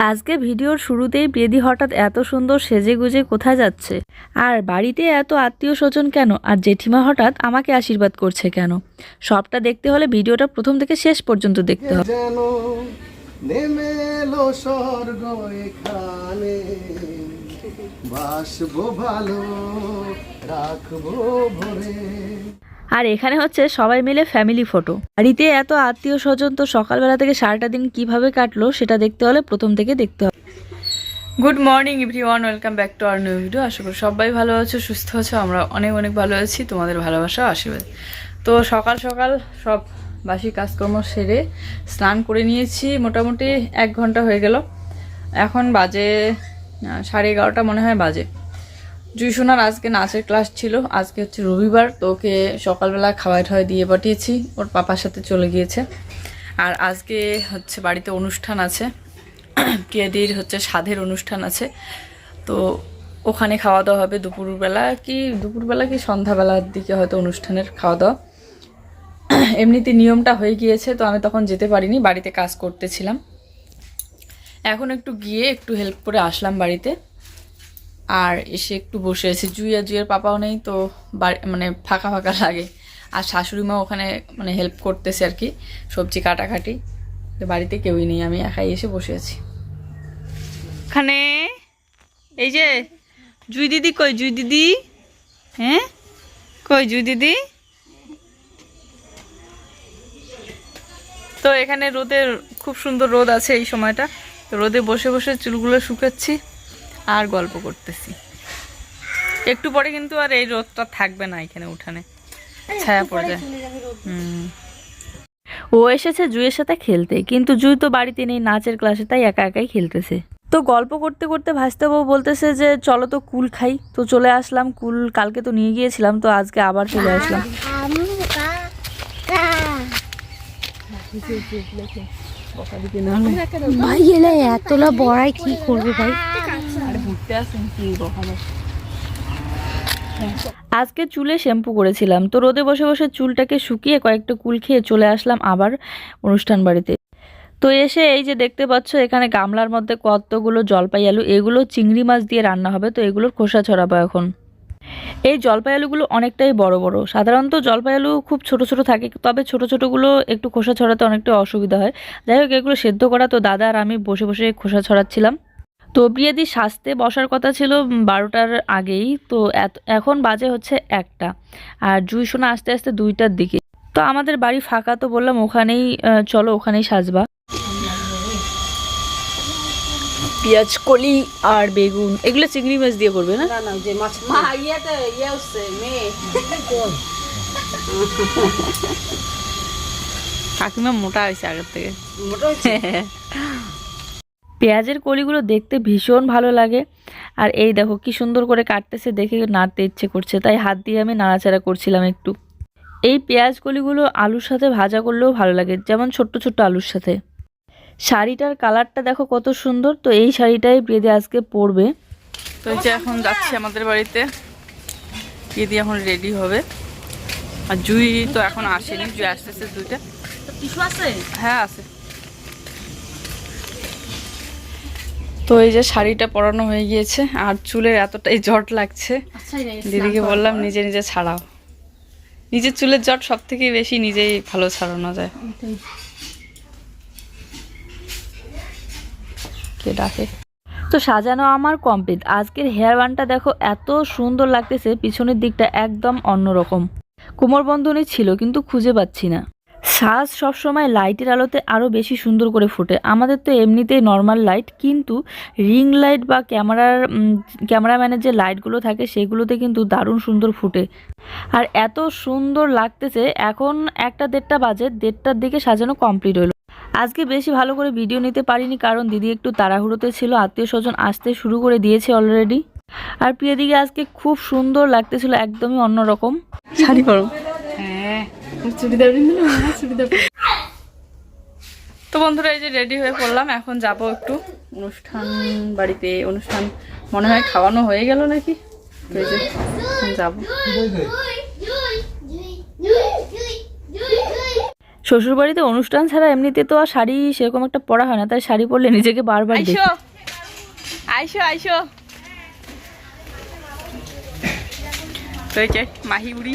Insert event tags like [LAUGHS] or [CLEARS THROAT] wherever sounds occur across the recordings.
আজকে ভিডিওর শুরুতেই প্রিয়দি হঠাৎ এত সুন্দর সেজে গুজে কোথায় যাচ্ছে? আর বাড়িতে এত আত্মীয় স্বজন কেন? আর জেঠিমা হঠাৎ আমাকে আশীর্বাদ করছে কেন? সবটা দেখতে হলে ভিডিওটা প্রথম থেকে শেষ পর্যন্ত দেখতে হবে। বাসবো ভালো, রাখব ভরে। আর এখানে হচ্ছে সবাই মিলে ফ্যামিলি ফটো বাড়িতে এত আত্মীয় স্বজন তো সকালবেলা থেকে সারাটা দিন কীভাবে কাটলো সেটা দেখতে হলে প্রথম থেকে দেখতে হবে। Good morning everyone welcome back to our new video আশা করি সবাই ভালো আছো, সুস্থ আছো, আমরা অনেক অনেক ভালো আছি, তোমাদের ভালোবাসা আশীর্বাদ। তো সকাল সকাল সব বাসি কাজকর্ম সেরে স্নান করে নিয়েছি, মোটামুটি এক ঘণ্টা হয়ে গেল। এখন বাজে সাড়ে এগারোটা মনে হয় বাজে। জুই সোনার আজকে নাচের ক্লাস ছিল। আজকে হচ্ছে রবিবার, তো ওকে সকালবেলা খাওয়াই ঠাওয়াই দিয়ে পাঠিয়েছি। ওর পাপার সাথে চলে গিয়েছে। আর আজকে হচ্ছে বাড়িতে অনুষ্ঠান আছে। [CLEARS THROAT] কেদির হচ্ছে সাধের অনুষ্ঠান আছে। তো ওখানে খাওয়া দাওয়া হবে দুপুরবেলা কি দুপুরবেলা কি সন্ধ্যাবেলার দিকে হয়তো অনুষ্ঠানের খাওয়া দাওয়া। [CLEARS THROAT] এমনিতে নিয়মটা হয়ে গিয়েছে, তো আমি তখন যেতে পারিনি, বাড়িতে কাজ করতেছিলাম। এখন একটু গিয়ে একটু হেল্প করে আসলাম বাড়িতে। আর এসে একটু বসে আছে। জুই আর জুইয়ের পাপাও নেই, তো মানে ফাঁকা ফাঁকা লাগে। আর শাশুড়ি মা ওখানে মানে হেল্প করতেছে আর কি, সবজি কাটাকাটি। তো বাড়িতে কেউই নেই, আমি একাই এসে বসে আছি। এখানে এই যে, জুই দিদি কই? জুই দিদি? হ্যাঁ? কই জুই দিদি? তো এখানে রোদের, খুব সুন্দর রোদ আছে এই সময়টা। রোদে বসে বসে চুলগুলো শুকাচ্ছি। আর গল্প করতেছি। একটু পরে কিন্তু আর এই রোদটা থাকবে না এখানে উঠানে। ছায়া পড়ে যায় হুম। ও এসেছে জুইয়ের সাথে খেলতে কিন্তু জুই তো বাড়িতে নেই নাচের ক্লাসে তাই একা একাই খেলতেছে। তো গল্প করতে করতে ভাসতে বউ বলতেছে যে চলো তো কুল খাই। তো চলে আসলাম কুল কালকে তো নিয়ে গিয়েছিলাম তো আজকে আবার চলে আসলাম। ভাই এলে এতলা বড়াই কি করবে ভাই? আজকে চুলে শ্যাম্পু করেছিলাম, তো রোদে বসে বসে চুলটাকে শুকিয়ে কয়েকটা কুল খেয়ে চলে আসলাম আবার অনুষ্ঠান বাড়িতে। তো এসে এই যে দেখতে পাচ্ছ, এখানে গামলার মধ্যে কতগুলো জলপাই আলু এগুলো চিংড়ি মাছ দিয়ে রান্না হবে, তো এগুলোর খোসা ছড়াবো এখন। এই জলপাই আলুগুলো অনেকটাই বড় বড়, সাধারণত জলপাই আলু খুব ছোট ছোট থাকে, তবে ছোট ছোটগুলো একটু খোসা ছড়াতে অনেকটা অসুবিধা হয়। যাই হোক, এগুলো সেদ্ধ করা, তো দাদা আর আমি বসে বসে খোসা ছড়াচ্ছিলাম। তো প্রিয়াদি সাজতে বসার কথা ছিল বারোটার আগেই তো এখন বাজে হচ্ছে একটা। আর জুই সোনা আস্তে আস্তে দুইটার দিকে। তো আমাদের বাড়ি ফাঁকা তো বললাম ওখানেই আহ, চলো ওখানেই সাজবা। পেঁয়াজ কলি আর বেগুন এগুলো চিংড়ি মাছ দিয়ে করবে না? না না যে মাছ মা ইয়েতে ইয়ে হচ্ছে মেয়ে। কাকিমা মোটা হয়েছে আগের থেকে। মোটা হচ্ছে [LAUGHS] পেঁয়াজের কলিগুলো দেখতে ভীষণ ভালো লাগে। আর এই দেখো কি সুন্দর করে কাটতেছে দেখে নাড়তে ইচ্ছে করছে তাই হাত দিয়ে আমি নাড়াচাড়া করছিলাম একটু। এই পেঁয়াজ কলিগুলো আলুর সাথে ভাজা করলেও ভালো লাগে যেমন ছোট্ট ছোট্ট আলুর সাথে। শাড়িটার কালারটা দেখো কত সুন্দর তো এই শাড়িটাই প্রিয়দি আজকে পরবে। তো এই যে এখন যাচ্ছি আমাদের বাড়িতে প্রিয়দি এখন রেডি হবে। আর জুই তো এখন আসেনি জুই আসতেছে দুইটা। টিস্যু আছে? হ্যাঁ আছে। তো এই যে শাড়িটা পরানো হয়ে গিয়েছে আর চুলের এতটাই জট লাগছে। আচ্ছা দিদিকে বললাম নিজে নিজে ছাড়াও। নিজের চুলের জট সব থেকে বেশি নিজেই ভালো ছাড়ানো যায়। কে ডাকে? তো সাজানো আমার কমপ্লিট আজকের হেয়ার বানটা দেখো এত সুন্দর লাগতেছে পিছনের দিকটা একদম অন্যরকম। কোমর বন্ধনী ছিল কিন্তু খুঁজে পাচ্ছি না। সাজ সবসময় লাইটের আলোতে আরও বেশি সুন্দর করে ফুটে। আমাদের তো এমনিতেই নর্মাল লাইট কিন্তু রিং লাইট বা ক্যামেরার ক্যামেরাম্যানের যে লাইটগুলো থাকে, সেগুলোতে কিন্তু দারুণ সুন্দর ফুটে। আর এত সুন্দর লাগতেছে, এখন একটা দেড়টা বাজে, দেড়টার দিকে সাজানো কমপ্লিট হলো আজকে বেশি ভালো করে ভিডিও নিতে পারিনি, কারণ দিদি একটু তাড়াহুড়োতে ছিল, আত্মীয় স্বজন আসতে শুরু করে দিয়েছে অলরেডি আর প্রিয়দিকে আজকে খুব সুন্দর লাগতেছিল, একদমই অন্যরকম। শাড়ি পরো। চুড়িদার বিন্দু চুড়িদার তো বন্ধুরা এই যে রেডি হয়ে পড়লাম। এখন যাব একটু অনুষ্ঠান বাড়িতে। অনুষ্ঠান মনে হয় খাওয়ানো হয়ে গেল নাকি? তো এই যে এখন যাব। শ্বশুরবাড়িতে অনুষ্ঠান ছাড়া এমনিতে তো আর শাড়ি সেরকম একটা পরা হয় না। তাই শাড়ি পরলে নিজেকে বারবার দেখি। আইসো! আইসো আইসো! হয়েছে মাহি বুড়ি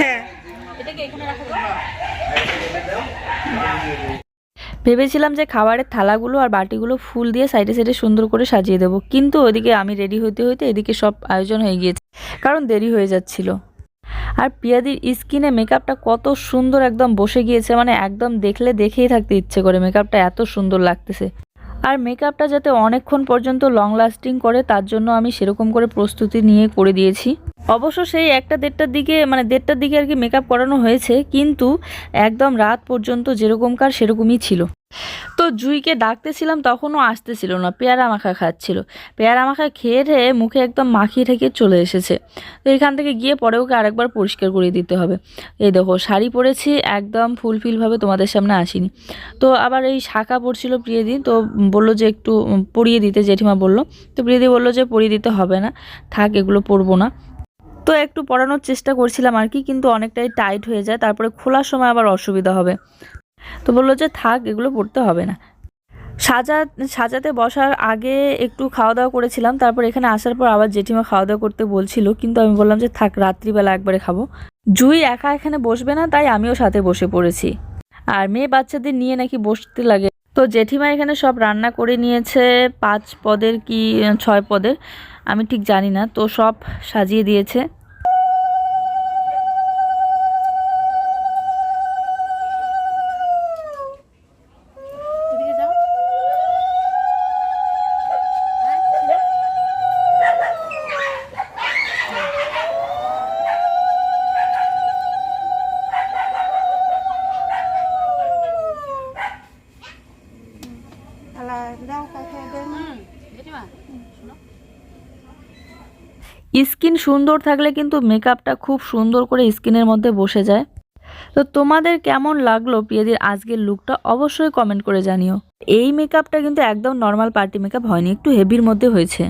হ্যাঁ। ভেবেছিলাম যে খাবারের থালাগুলো আর বাটিগুলো ফুল দিয়ে সাইডে সাইডে সুন্দর করে সাজিয়ে দেবো কিন্তু ওদিকে আমি রেডি হইতে হইতে এদিকে সব আয়োজন হয়ে গিয়েছে কারণ দেরি হয়ে যাচ্ছিল। আর পিয়াদির স্কিনে মেকআপটা কত সুন্দর একদম বসে গিয়েছে মানে একদম দেখলে দেখেই থাকতে ইচ্ছে করে মেকআপটা এত সুন্দর লাগতেছে। আর মেকআপটা যাতে অনেকক্ষণ পর্যন্ত লং লাস্টিং করে, তার জন্য আমি সেরকম করে প্রস্তুতি নিয়ে করে দিয়েছি। অবশ্য সেই একটা দেড়টার দিকে মানে দেড়টার দিকে আর কি মেকআপ করানো হয়েছে, কিন্তু একদম রাত পর্যন্ত যেরকমকার সেরকমই ছিল। তো জুইকে ডাকতেছিলাম, তখনও আসতেছিল না, পেয়ারা মাখা খাচ্ছিল। পেয়ারা মাখা খেয়ে ঠেয়ে মুখে একদম মাখিয়ে ঠেকে চলে এসেছে। তো এখান থেকে গিয়ে পরে ওকে আরেকবার পরিষ্কার করে দিতে হবে। এই দেখো, শাড়ি পরেছি, একদম ফুলফিলভাবে তোমাদের সামনে আসিনি। তো আবার এই শাখা পড়ছিল প্রিয়দি, তো বলল যে একটু পরিয়ে দিতে, জেঠিমা বলল। তো প্রিয়দি বলল যে পরিয়ে দিতে হবে না, থাক এগুলো পরবো না। তো একটু পরানোর চেষ্টা করছিলাম আর কি, কিন্তু অনেকটাই টাইট হয়ে যায়, তারপরে খোলার সময় আবার অসুবিধা হবে। তো বলল যে, থাক, এগুলো পড়তে হবে না। সাজা, সাজাতে বসার আগে একটু খাওয়া দাওয়া করেছিলাম, তারপর এখানে আসার পর আবার জেঠিমা খাওয়া দাওয়া করতে বলছিল, কিন্তু আমি বললাম যে, থাক, রাত্রিবেলা একবারে খাব। জুই একা এখানে বসবে না, তাই আমিও সাথে বসে পড়েছি। আর মেয়ে বাচ্চাদের নিয়ে নাকি বসতে লাগে। তো জেঠিমা এখানে সব রান্না করে নিয়েছে, পাঁচ পদের কি, ছয় পদের, আমি ঠিক জানি না, তো সব সাজিয়ে দিয়েছে। স্কিন সুন্দর থাকলে কিন্তু মেকআপটা খুব সুন্দর করে স্কিনের মধ্যে বসে যায়। তো তোমাদের কেমন লাগল প্রিয়দির আজকের লুকটা অবশ্যই কমেন্ট করে জানিও। এই মেকআপটা কিন্তু একদম নর্মাল পার্টি মেকআপ হয়নি, একটু হেভির মধ্যে হয়েছে।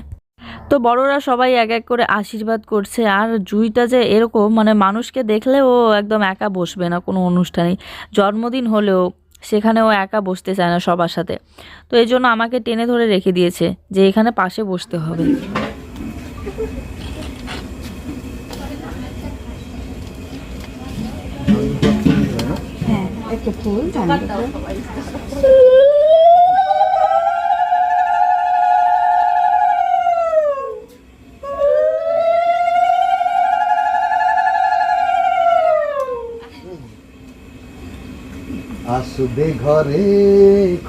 তো বড়রা সবাই এক এক করে আশীর্বাদ করছে, আর জুইটা যে এরকম মানে মানুষকে দেখলে ও একদম একা বসবে না কোনো অনুষ্ঠানে জন্মদিন হলেও সেখানে ও একা বসতে চায় না সবার সাথে। তো এই জন্য আমাকে টেনে ধরে রেখে দিয়েছে যে এখানে পাশে বসতে হবে। আসবে ঘরে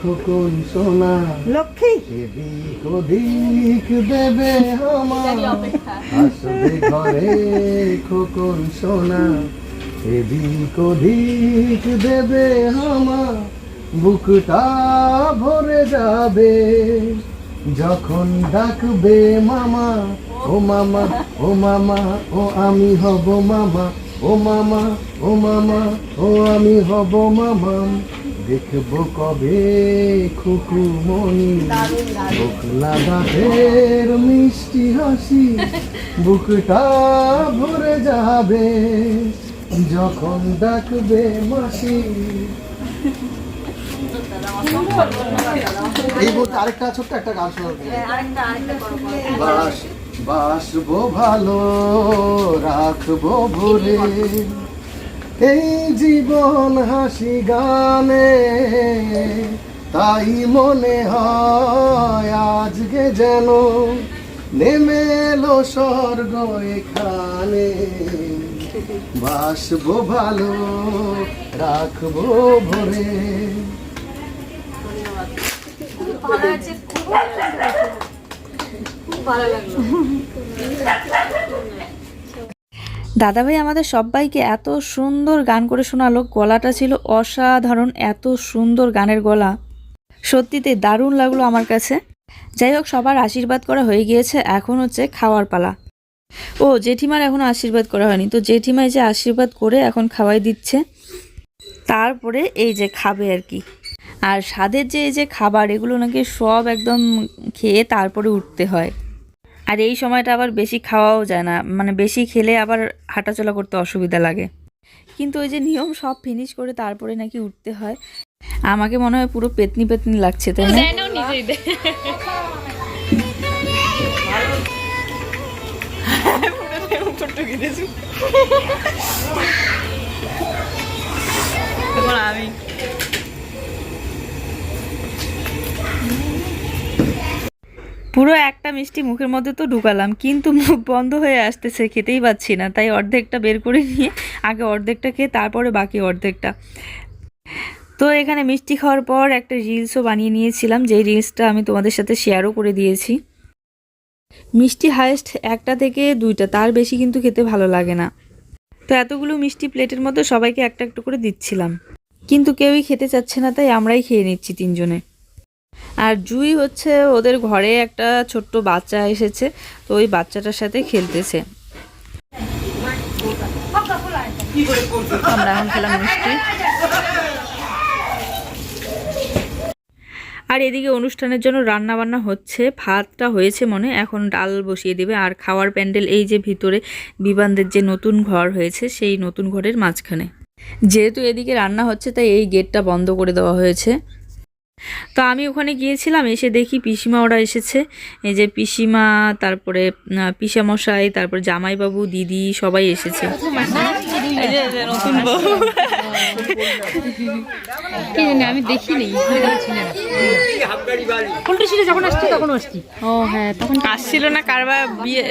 খোকন সোনা। লক্ষ্মী। এদিক ওদিক দেবে আমার। আসবে ঘরে খোকন সোনা। এদিক ওদিক দেবে আমার, বুকটা ভরে যাবে। যখন ডাকবে মামা, ও মামা ও মামা, ও আমি হব মামা, ও মামা ও মামা, ও আমি হব মামা। দেখব কবে খুকু মনি বকলা দাঁতের মিষ্টি হাসি, বুকটা ভরে যাবে। যখন ডাকবে মাসি। এই বলতে আরেকটা ছোট্ট একটা গান শোনাতে বাস বাসবো ভালো, রাখব ভরে। এই জীবন হাসি গানে, তাই মনে হয় আজকে যেন নেমে এলো স্বর্গ এখানে। বাসবো ভালো, রাখব ভরে। দাদাভাই, আমাদের সবাইকে এত সুন্দর গান করে শোনালো। গলাটা ছিল অসাধারণ, এত সুন্দর গানের গলা। সত্যিতে দারুণ লাগল আমার কাছে। যাই হোক, সবার আশীর্বাদ করা হয়ে গিয়েছে। এখন হচ্ছে খাওয়ার পালা। ও, জেঠিমার এখনও আশীর্বাদ করা হয়নি। তো জেঠিমাই যে আশীর্বাদ করে এখন খাওয়াই দিচ্ছে, তারপরে এই যে খাবে আর কি। আর স্বাদের যে এই যে খাবার, এগুলো নাকি সব একদম খেয়ে তারপরে উঠতে হয়। আর এই সময়টা আবার বেশি খাওয়াও যায় না। মানে বেশি খেলে আবার হাঁটাচলা করতে অসুবিধা লাগে। কিন্তু ওই যে নিয়ম সব ফিনিশ করে তারপরে নাকি উঠতে হয়। আমাকে মনে হয় পুরো পেতনি পেতনি লাগছে, তাই না? আমি পুরো একটা মিষ্টি মুখের মধ্যে তো ঢুকালাম, কিন্তু মুখ বন্ধ হয়ে আসতেছে, খেতেই পাচ্ছি না। তাই অর্ধেকটা বের করে নিয়ে আগে অর্ধেকটা খেয়ে তারপরে বাকি অর্ধেকটা। তো এখানে মিষ্টি খাওয়ার পর একটা রিলসও বানিয়ে নিয়েছিলাম, যেই রিলসটা আমি তোমাদের সাথে শেয়ারও করে দিয়েছি। মিষ্টি হায়েস্ট একটা থেকে দুইটা তার বেশি কিন্তু খেতে ভালো লাগে না। তো এতগুলো মিষ্টি প্লেটের মধ্যে সবাইকে একটা একটা করে দিচ্ছিলাম। কিন্তু কেউই খেতে চাচ্ছে না তাই আমরাই খেয়ে নিচ্ছি তিনজনে। আর জুই হচ্ছে ওদের ঘরে একটা ছোট্ট বাচ্চা এসেছে তো ওই বাচ্চাটার সাথে খেলতেছে। আমরা এখন খেলাম মিষ্টি। আর এদিকে অনুষ্ঠানের জন্য রান্না বান্না হচ্ছে, ভাতটা হয়েছে মনে, এখন ডাল বসিয়ে দেবে। আর খাওয়ার প্যান্ডেল এই যে ভিতরে বিবানদের যে নতুন ঘর হয়েছে, সেই নতুন ঘরের মাঝখানে। যেহেতু এদিকে রান্না হচ্ছে, তাই এই গেটটা বন্ধ করে দেওয়া হয়েছে। তো আমি ওখানে গিয়েছিলাম, এসে দেখি পিসিমা ওরা এসেছে। এই যে পিসিমা, তারপরে পিসামশাই, তারপর জামাইবাবু, দিদি, সবাই এসেছে। নতুন বউ। কি জানি আমি দেখিনি। উল্টো সিটে যখন আসছি তখন আসছি। ও হ্যাঁ তখন আসছিল না কারবার বিয়ে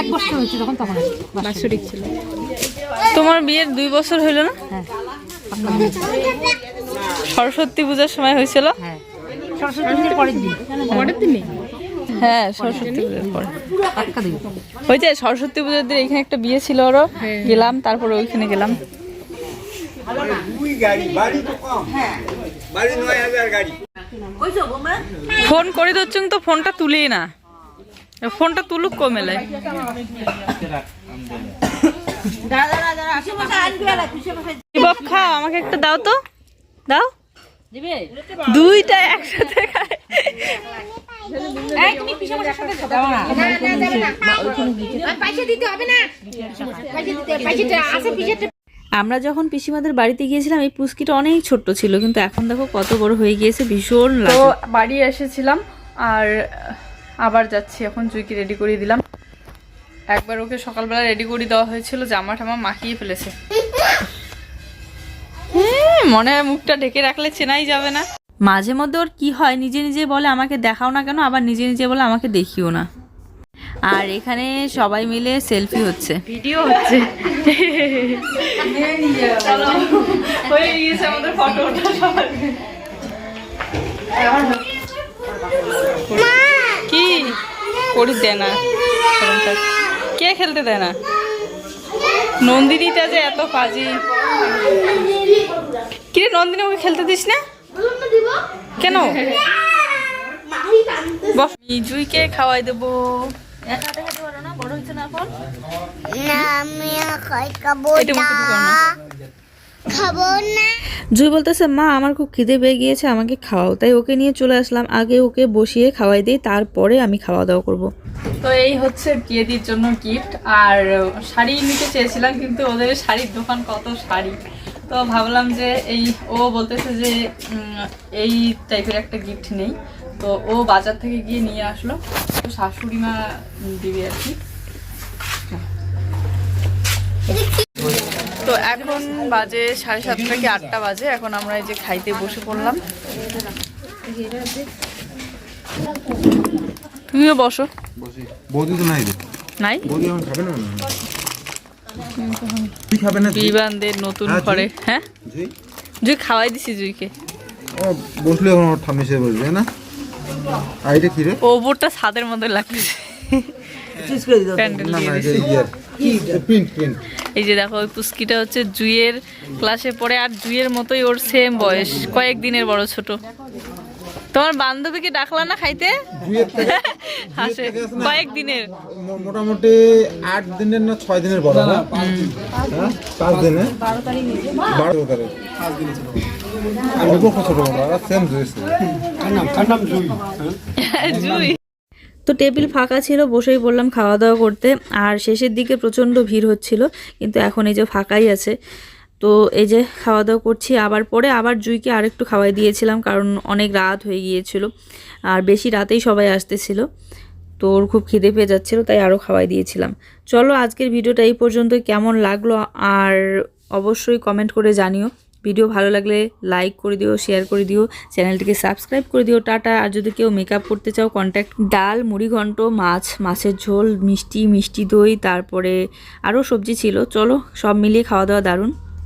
এক বছর হয়েছে তখন তখন বাৎসরিক ছিল। তোমার বিয়ের দুই বছর হইল না? হ্যাঁ। সরস্বতী পূজার সময় হয়েছিল? হ্যাঁ। সরস্বতী পরের দিন। পরের দিনে? হ্যাঁ সরস্বতী পূজার পরে। ওই যে সরস্বতী পূজার দিন এখানে একটা বিয়ে ছিল ওরও গেলাম তারপরে ওইখানে গেলাম। ফোন করে দিচ্ছ তো ফোনটা তুলি না। ফোনটা তুলুক কমেলে বাপ খাও আমাকে একটা দাও তো। দাও। দুইটা একসাথে খায়। এই তুমি পিসা মশার সাথে দাও না পয়সা দিতে হবে না। পয়সা দিতে পয়সাটা আছে পিসাটা আমরা যখন পিসিমাদের বাড়িতে গিয়েছিলাম এই পুস্কিটা অনেক ছোট্ট ছিল কিন্তু এখন দেখো কত বড় হয়ে গিয়েছে ভীষণ তো বাড়ি এসেছিলাম আর আবার যাচ্ছি। এখন জুইকে রেডি করিয়ে দিলাম। একবার ওকে সকালবেলা রেডি করে দেওয়া হয়েছিল জামা ঠামা মাখিয়ে ফেলেছে। হুম, মনে হয় মুখটা ঢেকে রাখলে চেনাই যাবে না। মাঝে মধ্যে ওর কী হয়, নিজে নিজে বলে আমাকে দেখাও না কেন, আবার নিজে নিজে বলে আমাকে দেখিও না। আর এখানে সবাই মিলে সেলফি হচ্ছে। ভিডিও হচ্ছে। কি? করি দেয় না। কে খেলতে দেয় না? নন্দিনীটা যে এত কাজী কিরে, নন্দিনী ওকে খেলতে দিস না? কেন? বস। জুইকে খাওয়াই দেবো। জুই বলতেছে মা আমার খুব খিদে পেয়ে গিয়েছে আমাকে খাওয়াও। তাই ওকে নিয়ে চলে আসলাম। আগে ওকে বসিয়ে খাওয়াই দিই তারপরে আমি খাওয়া দাওয়া করব। তো এই হচ্ছে বিয়েদির জন্য গিফট আর শাড়ি নিতে চেয়েছিলাম কিন্তু ওদের শাড়ির দোকান কত শাড়ি? তো ভাবলাম যে এই ও বলতেছে যে এই টাইপের একটা গিফট নেই। তো ও বাজার থেকে গিয়ে নিয়ে আসলো। তো শাশুড়ি মা দিবে আর কি। তো এখন বাজে সাড়ে সাতটা কি আটটা বাজে। এখন আমরা এই যে খাইতে বসে পড়লাম। তুমিও বসো। বৌদি তো নাই রে। নাই? বৌদি খাবে না মনে হয়। তুই খাবে না তুই? বিবানদের নতুন হ্যাঁ, ঘরে জুই। হ্যাঁ জুই? খাওয়াই দিছি জুইকে ও বসলে এখন ওর ঠাম্মি সে বসবে না? কি রে? ওপরটা ছাদের মধ্যে লাগতেছে এই যে দেখো ওই পুস্কিটা হচ্ছে জুইয়ের ক্লাসে পড়ে আর জুইয়ের মতোই ওর সেম বয়স কয়েক দিনের বড় ছোট। তোমার বান্ধবীকে ডাকলা না খাইতে? [LAUGHS] হাসে? কয়েক দিনের। মোটামুটি আট দিনের না ছয় দিনের বড় না? হ্যাঁ? পাঁচ দিনে? বারো তারিখ জুই। তো টেবিল ফাঁকা ছিল বসেই বললাম খাওয়া দাওয়া করতে। আর শেষের দিকে প্রচণ্ড ভিড় হচ্ছিল কিন্তু এখন এই যে ফাঁকাই আছে। তো এই যে খাওয়া দাওয়া করছি, আবার পরে আবার জুইকে আরেকটু খাওয়াই দিয়েছিলাম কারণ অনেক রাত হয়ে গিয়েছিল। আর বেশি রাতেই সবাই আসতেছিল। তো ওর খুব খিদে পেয়ে যাচ্ছিল, তাই আরও খাওয়াই দিয়েছিলাম। চলো আজকের ভিডিওটা এই পর্যন্ত কেমন লাগল, আর অবশ্যই কমেন্ট করে জানিও। ভিডিও ভালো লাগলে লাইক করে দিও শেয়ার করে দিও, চ্যানেলটিকে সাবস্ক্রাইব করে দিও, টাটা। আর যদি কেউ মেকআপ করতে চাও কন্ট্যাক্ট ডাল, মুড়ি ঘন্ট, মাছ, মাছের ঝোল, মিষ্টি মিষ্টি দই, তারপরে আরও সবজি ছিল। চলো সব মিলিয়ে খাওয়া দাওয়া দারুণ।